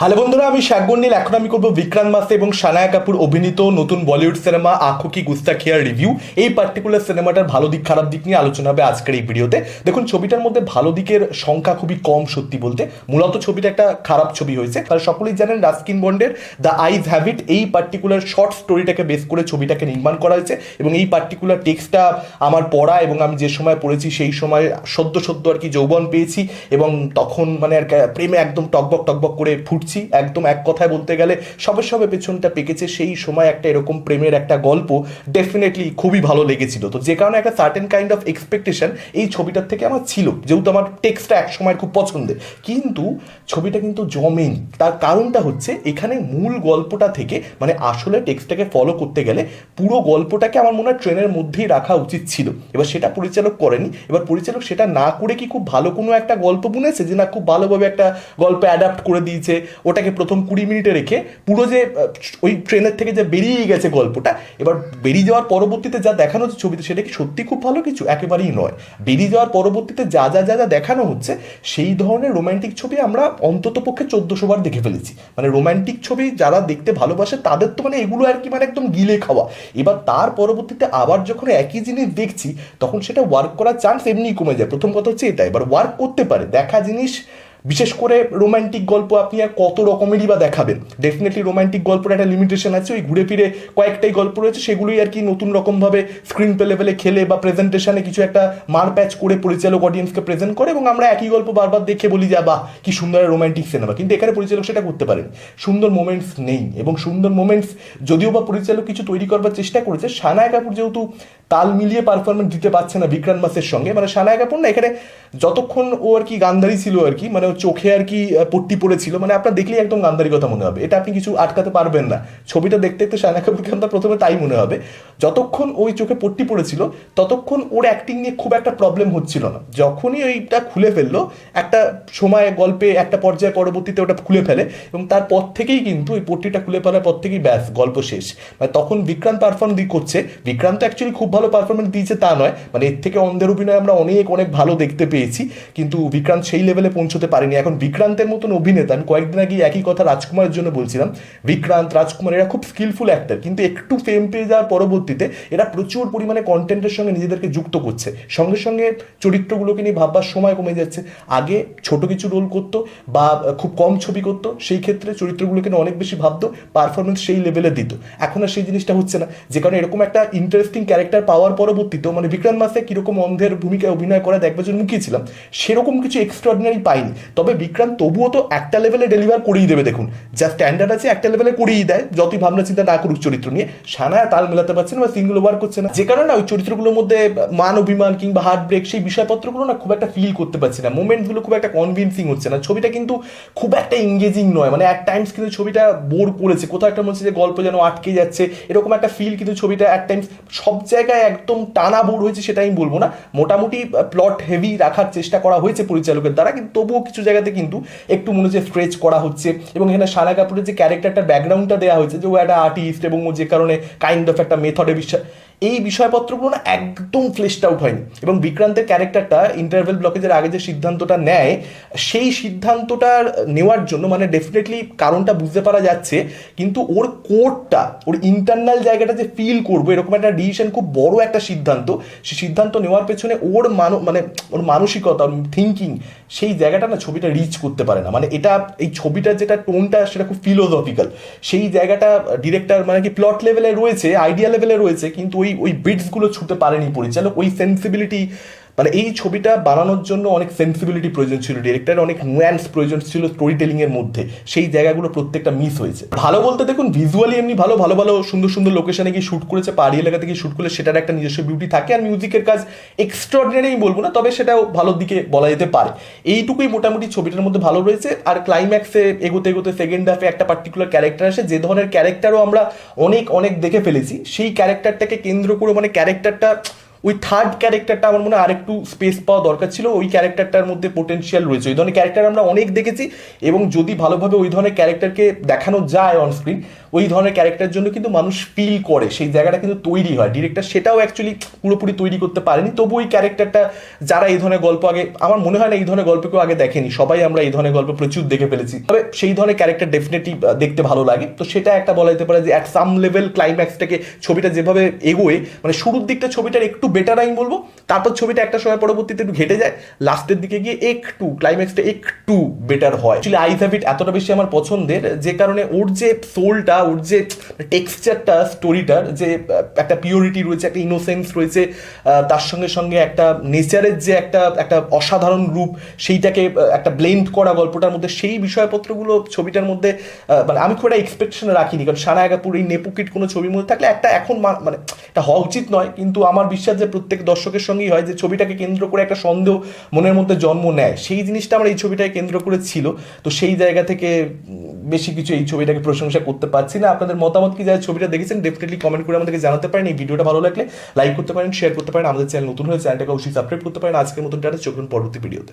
Hello বন্ধুরা, আমি শাকগন্ডিল এখন আমি করব বিক্রান্ত মাসে এবং সানায়া কাপুর অভিনীত নতুন বলিউড সিনেমা আঁখো কি গুস্তাখিয়ার রিভিউ। এই পার্টিকুলার সিনেমাটার ভালো দিক, খারাপ দিক নিয়ে আলোচনা হবে আজকের এই ভিডিওতে। দেখুন, ছবিটার মধ্যে ভালো দিকের সংখ্যা খুবই কম সত্যি বলতে। মূলত ছবিটা একটা খারাপ ছবি হয়েছে। তারা সকলেই জানেন রাস্কিন বন্ডের দ্য আইজ হ্যাবিট এই পার্টিকুলার শর্ট স্টোরিটাকে বেস করে ছবিটাকে নির্মাণ করা হয়েছে। এবং এই পার্টিকুলার টেক্সটটা আমার পড়া এবং আমি যে সময় পড়েছি, সেই সময় সদ্য সদ্য আর কি যৌবন পেয়েছি। এবং তখন মানে আর প্রেমে একদম টকবক টকবক করে ফুটছি একদম এক কথায় বলতে গেলে সবে সবে পেছনটা পেকেছে। সেই সময় একটা এরকম প্রেমের একটা গল্প ডেফিনেটলি খুবই ভালো লেগেছিল। তো যে কারণে একটা সার্টেন কাইন্ড অফ এক্সপেকটেশন এই ছবিটার থেকে আমার ছিল, যেহেতু আমার টেক্সটটা এক সময় খুব পছন্দের। কিন্তু ছবিটা কিন্তু জমেনি। তার কারণটা হচ্ছে এখানে মূল গল্পটা থেকে মানে আসলে টেক্সটটাকে ফলো করতে গেলে পুরো গল্পটাকে আমার মনে হয় ট্রেনের মধ্যেই রাখা উচিত ছিল। এবার সেটা পরিচালক করেনি। এবার পরিচালক সেটা না করে কি খুব ভালো কোনো একটা গল্প বুনেছে, যে না খুব ভালোভাবে একটা গল্প অ্যাডাপ্ট করে দিয়েছে ওটাকে প্রথম কুড়ি মিনিটে রেখে পুরো যে ওই ট্রেনের থেকে যে বেরিয়ে গেছে গল্পটা, এবার বেরিয়ে যাওয়ার পরবর্তীতে যা দেখানো হচ্ছে ছবিতে, সেটা কি সত্যি খুব ভালো কিছু? একেবারেই নয়। বেরিয়ে যাওয়ার পরবর্তীতে যা যা যা যা দেখানো হচ্ছে, সেই ধরনের রোম্যান্টিক ছবি আমরা অন্তত পক্ষে চোদ্দশো বার দেখে ফেলেছি। মানে রোম্যান্টিক ছবি যারা দেখতে ভালোবাসে, তাদের তো মানে এগুলো আর কি মানে একদম গিলে খাওয়া। এবার তার পরবর্তীতে আবার যখন একই জিনিস দেখছি, তখন সেটা ওয়ার্ক করার চান্স এমনিই কমে যায়। প্রথম কথা হচ্ছে এটা। এবার ওয়ার্ক করতে পারে। দেখা জিনিস বিশেষ করে রোমান্টিক গল্প আপনি আর কত রকমেরই বা দেখাবেন। ডেফিনেটলি রোম্যান্টিক গল্পের একটা লিমিটেশন আছে, ওই ঘুরে ফিরে কয়েকটাই গল্প রয়েছে, সেগুলোই আর কি নতুন রকমভাবে স্ক্রিন পে লেভেলে খেলে বা প্রেজেন্টেশনে কিছু একটা মার প্যাচ করে পরিচালক অডিয়েন্সকে প্রেজেন্ট করে এবং আমরা একই গল্প বারবার দেখে বলি যে বাহ, কি সুন্দর রোমান্টিক সিনেমা কিন্তু এখানে পরিচালক সেটা করতে পারেন। সুন্দর মোমেন্টস নেই এবং সুন্দর মোমেন্টস যদিও বা পরিচালক কিছু তৈরি করবার চেষ্টা করেছে সানায় কাপুর যেহেতু তাল মিলিয়ে পারফরমেন্স দিতে পারছে না বিক্রান্ত মাসের সঙ্গে। মানে সানায়া কাপুর না এখানে যতক্ষণ ও আর কি গান্ধারী ছিল আর কি মানে চোখে আর কি পট্টি পড়েছিল মানে আপনার দেখলেই একদম গান্ধারি কথা মনে হবে। এটা আপনি কিছু আটকাতে পারবেন না। ছবিটা দেখতে দেখতে সানা কাপুরকে আপনার প্রথমে তাই মনে হবে। যতক্ষণ ওই চোখে পট্টি পড়েছিল, ততক্ষণ ওর অ্যাক্টিং নিয়ে খুব একটা প্রবলেম হচ্ছিল না। যখনই ওইটা খুলে ফেলল, একটা সময় গল্পে, একটা পর্যায়ে পরবর্তীতে ওটা খুলে ফেলে, এবং তারপর থেকেই কিন্তু ওই পট্টিটা খুলে ফেলার পর থেকেই ব্যাস, গল্প শেষ। মানে তখন বিক্রান্ত পারফর্ম দি করছে। বিক্রান্ত অ্যাকচুয়ালি খুব ভালো পারফরমেন্স দিয়েছে তা নয়। মানে এর থেকে অন্ধের অভিনয় আমরা অনেক অনেক ভালো দেখতে পেয়েছি। কিন্তু বিক্রান্ত সেই লেভেলে পৌঁছতে পারেনি। এখন বিক্রান্তের মতন অভিনেতা, আমি কয়েকদিন আগে একই কথা রাজকুমারের জন্য বলছিলাম। বিক্রান্ত, রাজকুমার এরা খুব স্কিলফুল অ্যাক্টর কিন্তু একটু ফেম পেয়ে যাওয়ার পরবর্তীতে এরা প্রচুর পরিমাণে কন্টেন্টের সঙ্গে নিজেদেরকে যুক্ত করছে। সঙ্গে সঙ্গে চরিত্রগুলোকে নিয়ে ভাববার সময় কমে যাচ্ছে। আগে ছোট কিছু রোল করতো বা খুব কম ছবি করতো, সেই ক্ষেত্রে চরিত্রগুলোকে নিয়ে অনেক বেশি ভাবতো পারফরমেন্স সেই লেভেলে দিত। এখন আর সেই জিনিসটা হচ্ছে না। যে কারণে এরকম একটা ইন্টারেস্টিং ক্যারেক্টার পাওয়ার পরবর্তীতেও মানে বিক্রান্ত মাসে কীরকম অন্ধের ভূমিকায় অভিনয় করা এক বছর মুখিয়েছিলাম সেরকম কিছু এক্সট্রাঅর্ডিনারি পাইনি। তবে বিক্রান্ত তবুও তো একটা লেভেলে ডেলিভার করেই দেবে দেখুন। যা স্ট্যান্ডার্ড আছে, একটা লেভেলে করেই দেয়, যতই ভাবনা চিন্তা না করুক চরিত্র নিয়ে। সানায় তাল মেলাতে পারছে না বা সিনগুলো ওয়ার্ক করছে না। যে কারণে ওই চরিত্রগুলোর মধ্যে মান অভিমান কিংবা হার্ট ব্রেক সেই বিষয়পত্রগুলো না খুব একটা ফিল করতে পারছি না। মোমেন্টগুলো খুব একটা কনভিনসিং হচ্ছে না। ছবিটা কিন্তু খুব একটা এঙ্গেজিং নয়। মানে এক টাইমস কিন্তু ছবিটা বোর করেছে। কোথাও একটা মনে হচ্ছে যে গল্প যেন আটকে যাচ্ছে। এরকম একটা ফিল কিন্তু ছবিটা এক টাইমস সব জায়গায় একদম টানা বোর হয়েছে সেটা আমি বলব না। মোটামুটি প্লট হেভি রাখার চেষ্টা করা হয়েছে পরিচালকের দ্বারা, কিন্তু তবুও কিছু জায়গাতে কিন্তু একটু মনে হচ্ছে স্ট্রেচ করা হচ্ছে। এবং এখানে সানা কাপুরের যে ক্যারেক্টারটার ব্যাকগ্রাউন্ডটা দেওয়া হয়েছে, যে ও একটা আর্টিস্ট এবং ও যে কারণে কাইন্ড অফ একটা মেথডে বিশ্বাস এই বিষয়পত্রগুলো না একদম ফ্লেশড আউট হয়নি। এবং বিক্রান্তের ক্যারেক্টারটা ইন্টারভেল ব্লকেজের আগে যে সিদ্ধান্তটা নেয়, সেই সিদ্ধান্তটা নেওয়ার জন্য মানে ডেফিনেটলি কারণটা বুঝতে পারা যাচ্ছে, কিন্তু ওর কোরটা ওর ইন্টারনাল জায়গাটা যে ফিল করব, এরকম একটা ডিসিশন খুব বড় একটা সিদ্ধান্ত সেই সিদ্ধান্ত নেওয়ার পেছনে ওর মান মানে ওর মানসিকতা, ওর থিঙ্কিং সেই জায়গাটা না ছবিটা রিচ করতে পারে না। মানে এটা, এই ছবিটার যেটা টোনটা, সেটা খুব ফিলোসফিক্যাল সেই জায়গাটা ডিরেক্টর মানে কি প্লট লেভেলে রয়েছে আইডিয়া লেভেলে রয়েছে, কিন্তু ওই ওই ওই বিটসগুলো ছুটে পারেনি পরিচালক ওই সেন্সিবিলিটি মানে এই ছবিটা বানানোর জন্য অনেক সেন্সিবিলিটি প্রয়োজন ছিল ডিরেক্টরের অনেক নুয়ান্স প্রয়োজন ছিল স্টোরি টেলিং এর মধ্যে। সেই জায়গাগুলো প্রত্যেকটা মিস হয়েছে। ভালো বলতে দেখুন ভিজুয়ালি এমনি ভালো ভালো ভালো, সুন্দর সুন্দর লোকেশনে গিয়ে শুট করেছে, পাহাড়ি এলাকা থেকে শুট করলে সেটার একটা নিজস্ব বিউটি থাকে আর মিউজিকের কাজ এক্সট্রাঅর্ডিনারি বলব না, তবে সেটাও ভালোর দিকে বলা যেতে পারে। এইটুকুই মোটামুটি ছবিটার মধ্যে ভালো রয়েছে আর ক্লাইম্যাক্সে এগোতে এগোতে সেকেন্ড হাফে একটা পার্টিকুলার ক্যারেক্টার আসে, যে ধরনের ক্যারেক্টারও আমরা অনেক অনেক দেখে ফেলেছি। সেই ক্যারেক্টারটাকে কেন্দ্র করে মানে ক্যারেক্টারটা ওই থার্ড ক্যারেক্টারটা আমার মনে হয় আরেকটু স্পেস পাওয়া দরকার ছিল। ওই ক্যারেক্টারটার মধ্যে পোটেনশিয়াল রয়েছে। ওই ধরনের ক্যারেক্টার আমরা অনেক দেখেছি এবং যদি ভালোভাবে ওই ধরনের ক্যারেক্টারকে দেখানো যায় অন স্ক্রিন ওই ধরনের ক্যারেক্টার জন্য কিন্তু মানুষ ফিল করে। সেই জায়গাটা কিন্তু তৈরি হয়। ডিরেক্টর সেটাও অ্যাকচুয়ালি পুরোপুরি তৈরি করতে পারেনি। তবু ওই ক্যারেক্টারটা যারা এই ধরনের গল্প আগে, আমার মনে হয় না এই ধরনের গল্প কেউ আগে দেখেনি। সবাই আমরা এই ধরনের গল্প প্রচুর দেখে ফেলেছি। তবে সেই ধরনের ক্যারেক্টার ডেফিনেটলি দেখতে ভালো লাগে। তো সেটা একটা বলা যেতে পারে যে অ্যাট সাম লেভেল ক্লাইম্যাক্সটাকে ছবিটা যেভাবে এগোয় মানে শুরুর দিকটা ছবিটার একটু বেটার আমি বলব। তারপর ছবিটা একটা সময় পরবর্তীতে একটু ঘেটে যায়। লাস্টের দিকে গিয়ে একটু ক্লাইম্যাক্সটা একটু বেটার হয়। অ্যাকচুয়ালি আই হ্যাভ এতটা বেশি আমার পছন্দের যে কারণে ওর যে সোলটা ওর যে টেক্সচারটা স্টোরিটার যে একটা পিওরিটি রয়েছে, একটা ইনোসেন্স রয়েছে তার সঙ্গে সঙ্গে একটা নেচারের যে একটা একটা অসাধারণ রূপ, সেইটাকে একটা ব্লেন্ড করা গল্পটার মধ্যে, সেই বিষয়পত্রগুলো ছবিটার মধ্যে মানে আমি খুব একটা এক্সপেকটেশন রাখিনি। কারণ সারা কাপুর এই নেপুকিট কোনো ছবির মধ্যে থাকলে একটা এখন মানে এটা হওয়া উচিত নয়। কিন্তু আমার বিশ্বাস যে প্রত্যেক দর্শকের সঙ্গেই হয় যে ছবিটাকে কেন্দ্র করে একটা সন্দেহ মনের মধ্যে জন্ম নেয়। সেই জিনিসটা আমার এই ছবিটাকে কেন্দ্র করে ছিল তো সেই জায়গা থেকে বেশি কিছু এই ছবিটাকে প্রশংসা করতে পারছি না। আপনাদের মতামত কি? যারা ছবিটা দেখেছেন ডেফিনেটলি কমেন্ট করে আমাদেরকে জানাতে পারেন। এই ভিডিওটা ভালো লাগলে লাইক করতে পারেন শেয়ার করতে পারেন। আমাদের চ্যানেল নতুন হলে চ্যানেলটাকে অবশ্যই সাবস্ক্রাইব করতে পারেন। আজকের মতন টাটা, চোখ পরবর্তী ভিডিওতে